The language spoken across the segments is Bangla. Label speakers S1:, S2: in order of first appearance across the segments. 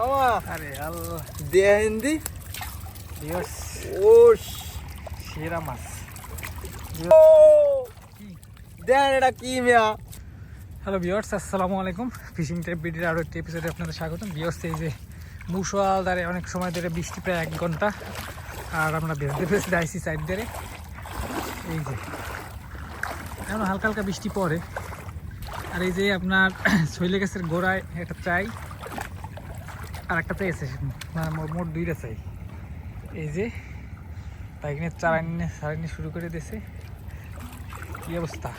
S1: আরে আল্লাহ।
S2: দেখেন দি
S1: ভিউয়ার্স
S2: ও
S1: সেরা মাছ।
S2: ও। দেখেন এটা কি মিয়া?
S1: হ্যালো ভিউয়ার্স আসসালামু আলাইকুম। ফিশিং টাইপ ভিডিওর আরও একটি এপিসোডে আপনাদের স্বাগতম। ভিউয়ার্স এই যে মুসল দ্বারে অনেক সময় ধরে বৃষ্টি প্রায় এক ঘণ্টা। আর আমরা ভেজতে ভেজতে আইসি সাইড ধরে। এই যে। এখন হালকা হালকা বৃষ্টি পড়ে। আর এই যে আপনার শৈলে গাছের গোড়ায় একটা চাই আর একটা মানে মোট- দুইটা চাই। এই যে তাই কিনে চারানি সারানি শুরু করে দিয়েছে। কি অবস্থা?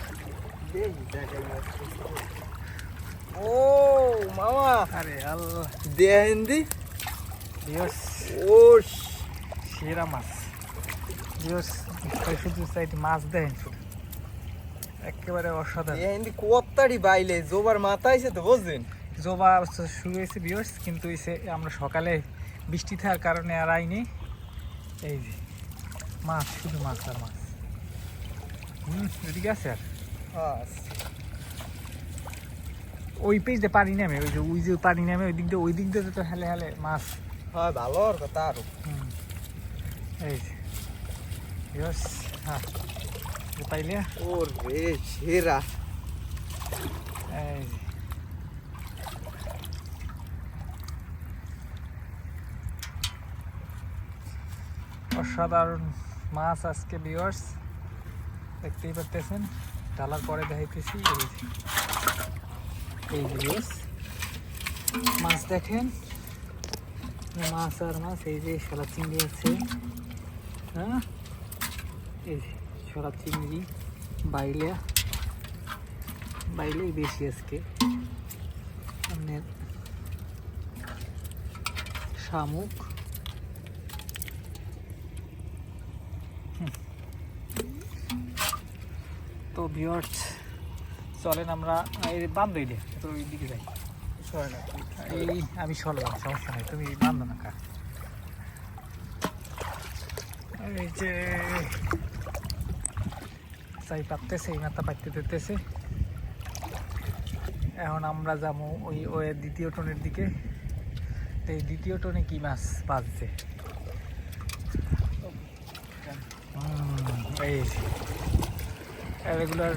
S2: ও মামা।
S1: আরে আল্লাহ।
S2: দেখেন দি
S1: ভিউয়ার্স
S2: ও
S1: সেরা মাছ। তাই শুধু সাইড মাছ শুধু একেবারে অসাধারণ।
S2: কত্তাড়ি বাইলে জোবার মাথা আইছে তো বুঝছেন?
S1: জবা শুরু হয়েছে ভিউয়ার্স কিন্তু এসে আমরা সকালে বৃষ্টি থাকার কারণে আর আইনি। এই যে মাছ শুধু মাছ আর মাছ। হুম এদিকে আছে আর? ওই পেজ দিয়ে পানি নামে ওই যে ওই যে পানি নামে ওই দিক দিয়ে ওই দিক দিয়ে তো হেলে হেলে মাছ।
S2: হয় ভালো আর কথা আরও।
S1: হুম এই যে হ্যাঁ পাইলে?
S2: ওর রে সেরা
S1: এই যে। অসাধারণ মাছ আজকে বিয়ার্স দেখতেই পারতেছেন ডালার পরে দেখাইতেছি এই viewers, মাছ দেখেন। মাছ আর মাছ এই যে শোলা চিংড়ি আছে। হ্যাঁ? এই যে শোলা চিংড়ি বাইলিয়া বাইলেই বেশি আজকে। আপনার শামুক। তো ভিওর্স চলেন আমরা এই বান্ধ দিলে তো ওই দিকে যাই। এই আমি চললাম সমস্যা নাই তুমি বান্ধ না কা এই যে চাই পাততেছে এই মাথা পাইতে দিতেছে। এখন আমরা যাব ওই ওই দ্বিতীয় টনের দিকে। তো এই দ্বিতীয় টনে কি মাছ বাজছে? এই রেগুলার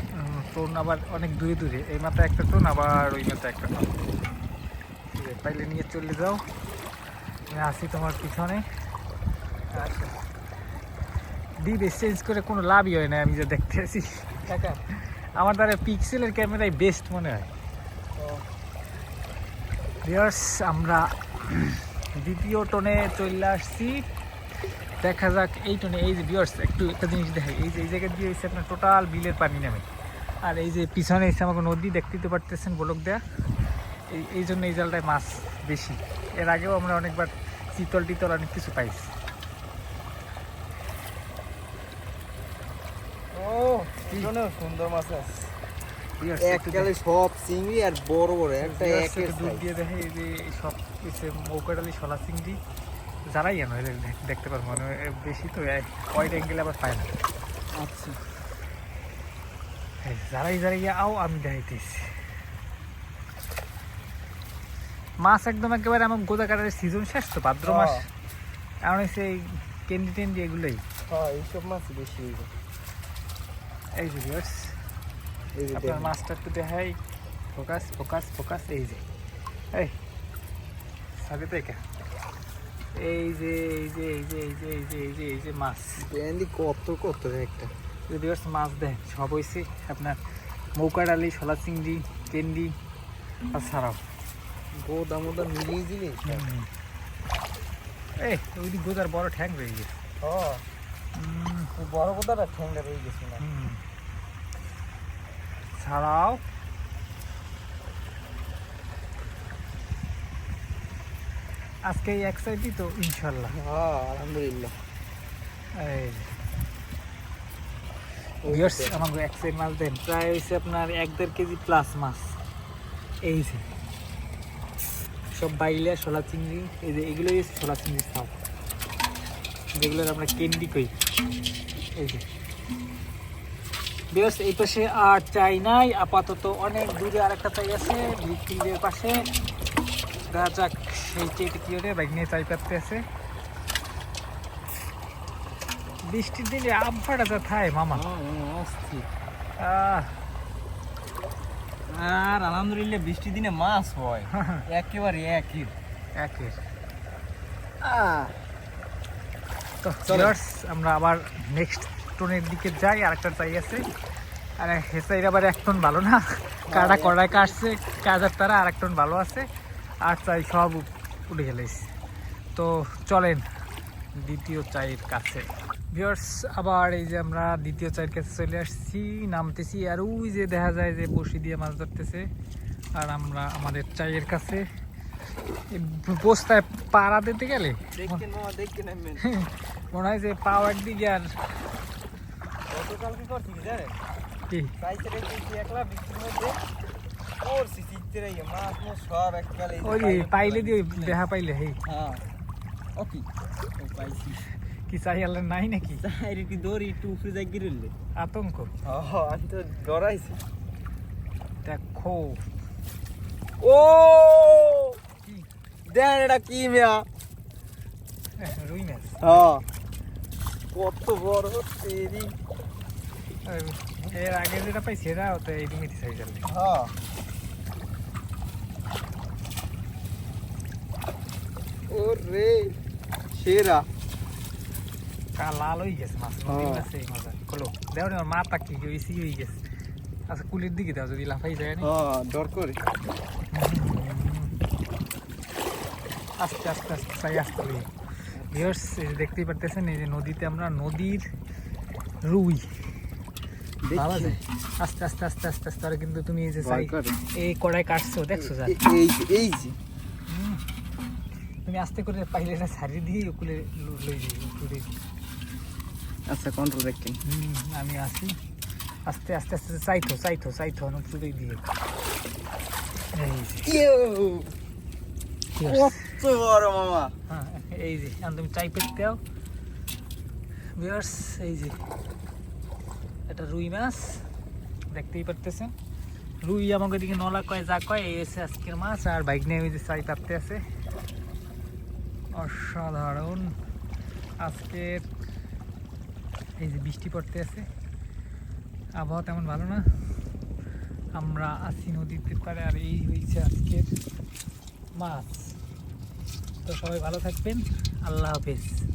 S1: টোন আবার অনেক দূরে দূরে। এই মাথা একটা টোন আবার ওই মাথা একটা টোন পাইলে নিয়ে চলে যাও। আমি আসি তোমার পিছনে। আচ্ছা। ডিপ চেঞ্জ করে কোনো লাভই হয় না, আমি যে দেখতে
S2: আসি
S1: আমার দ্বারা পিক্সেলের ক্যামেরাই বেস্ট মনে হয়। ভিউয়ার্স আমরা দ্বিতীয় টোনে চলে আসছি। দেখা যাক এই টোনে এই যে ভিউয়ার্স একটু একটা জিনিস দেখাই। এই যে এই জায়গা দিয়ে এসে আপনার টোটাল বিলের পানি নামে। আর এই যে পিছনে এসে আমাকে নদী দেখতে তো পারতেছেন বলক দেয়া। এই এই জন্য এই জালটায় মাছ বেশি। এর আগেও আমরা অনেকবার চিতল টিতল অনেক কিছু পাইছি।
S2: ও সুন্দর মাছ আছে। সব চিংড়ি আর বড় বড় একটা size।
S1: দিয়ে দেখে এই যে সব মৌকাডালি চিংড়ি। যারাই দেখ- দেখতে পারব মানে বেশি তো ওয়াইড অ্যাঙ্গেলে আবার পায় না।
S2: আচ্ছা।
S1: যারাই যারাই আও আমি দেখাইতেছি। মাছ একদম একেবারে আমার গোদা কাটার সিজন শেষ তো ভাদ্র মাস।
S2: হ্যাঁ।
S1: কারণ হচ্ছে এই কেন্ডি টেন্ডি এগুলোই।
S2: হ্যাঁ এইসব মাছ বেশি
S1: এই যে আপনার মাছটা একটু দেখাই। ফোকাস ফোকাস ফোকাস এই যে। এই থেকে এই যে এই যে এই যে এই যে এই যে এই যে এই যে মাছ।
S2: দেখেন কত কত একটা?
S1: যদি মাছ দেয় সব হয়েছে আপনার মৌকা ডালি শলা চিংড়ি কেন্ডি আর ছাড়াও।
S2: গোদা মোদা মিলিয়ে দিলি
S1: এই ওই দিক গোদার বড় ঠ্যাং রয়ে গেছে।
S2: ওই বড় গোদাটা ঠেঙ্গা রয়ে গেছে না?
S1: ছাড়াও আজকে এই এক সাইডই তো ইনশাল্লাহ
S2: হ্যাঁ আলহামদুলিল্লাহ।
S1: এই ভিউয়ার্স আমাকে এক সাইড মাছ দেন। প্রায় হয়েছে আপনার এক দেড় কেজি প্লাস মাছ। এই যে। সব বাইলে শোলা চিংড়ি এই যে এগুলোই হচ্ছে শোলা চিংড়ি সব যেগুলোর আমরা কেন্ডি কই। এই যে। বিকজ এই পাশে আর চাই নাই। আপাতত অনেক দূরে আরেকটা চাই আছে পাশে। দেখা যাক সেই কি ওরে বাইক নিয়ে চাই আছে। বৃষ্টির দিনে আবহাওয়াটা যা থায় মামা।
S2: অস্থির। আর আলহামদুলিল্লাহ বৃষ্টির দিনে মাছ হয়। একেবারে একই।
S1: একের তো
S2: চলো।
S1: আমরা আবার নেক্সট টোনের দিকে যাই আর একটা চাই আছে। আর হেসাইর আবার এক টন ভালো না। কাটা কড়াই কাটছে কাজার তারা আর এক টন ভালো আছে। আর চাই সব উঠে গেলেছে। তো চলেন দ্বিতীয় চায়ের কাছে। ভিউয়ার্স আবার এই যে আমরা দ্বিতীয় চায়ের কাছে চলে আসছি নামতেছি আর ওই যে দেখা যায় যে বসি দিয়ে মাছ ধরতেছে আর আমরা আমাদের চায়ের কাছে বস্তায় পাড়া দিতে গেলে মনে। হয় যে পাওয়ার দিকে আর
S2: কি করছি চিত্তে রেখে মাছ মাছ সব এককালে
S1: ওই পাইলে দিয়ে দেখা পাইলে হেই।
S2: হ্যাঁ। ও কি ও পাইছি।
S1: কি চাই আল্লাহ নাই নাকি?
S2: তাই কি দড়ি একটু উপরে যাই গিরলে
S1: আতঙ্ক।
S2: ও আমি তো ডরাইছি।
S1: দেখো।
S2: ও! দেন এটা কি মিয়া?
S1: রুই মাছ।
S2: হ্যাঁ। কত বড় তেরি।
S1: এর আগে যেটা পাইছি এটা তো এই মিটি সাইজ
S2: হ্যাঁ। ও রে সেরা
S1: লাল হয়ে গেছে মাছ
S2: হ্যাঁ।
S1: এই মজা খোলো মাথা কি হয়েছি হয়ে গেছে। আচ্ছা কুলির দিকে দাও যদি লাফাই যায় না।
S2: হ্যাঁ ডর করে।
S1: আস্তে আস্তে আস্তে চাই আসতে হবে ভিউয়ার্স দেখতেই পারতেছেন এই যে নদীতে আমরা নদীর রুই। আস্তে আস্তে আস্তে আস্তে আস্তে আর কিন্তু তুমি এই যে এই কড়াই কাটছো দেখছ
S2: এই যে এই যে।
S1: হুম। তুমি আস্তে করে পাইলে এটা ছাড়িয়ে দিয়ে ওকুলে লই দিই উপরে
S2: আচ্ছা কন্ট্রোল দেখেন
S1: আমি আসি। আস্তে আস্তে আস্তে চাইতো চাইতো চাইতো উপরে দিয়ে। এই যে।
S2: ইউ কত বড় মামা।
S1: হ্যাঁ এই যে তুমি চাই পেতে দাও। ভিউয়ার্স এই যে এটা রুই মাছ দেখতেই পারতেছেন। রুই আমাকে দিকে নলা কয় যা কয় এই এসে আজকের মাছ আর বাইক নিয়ে ওই যে চাই পাততে আছে। অসাধারণ। আজকের এই যে বৃষ্টি পড়তে আছে, আবহাওয়া তেমন ভালো না। আমরা আসি নদীতে পারে আর এই হয়েছে আজকের মাছ। তো সবাই ভালো থাকবেন। আল্লাহ হাফেজ।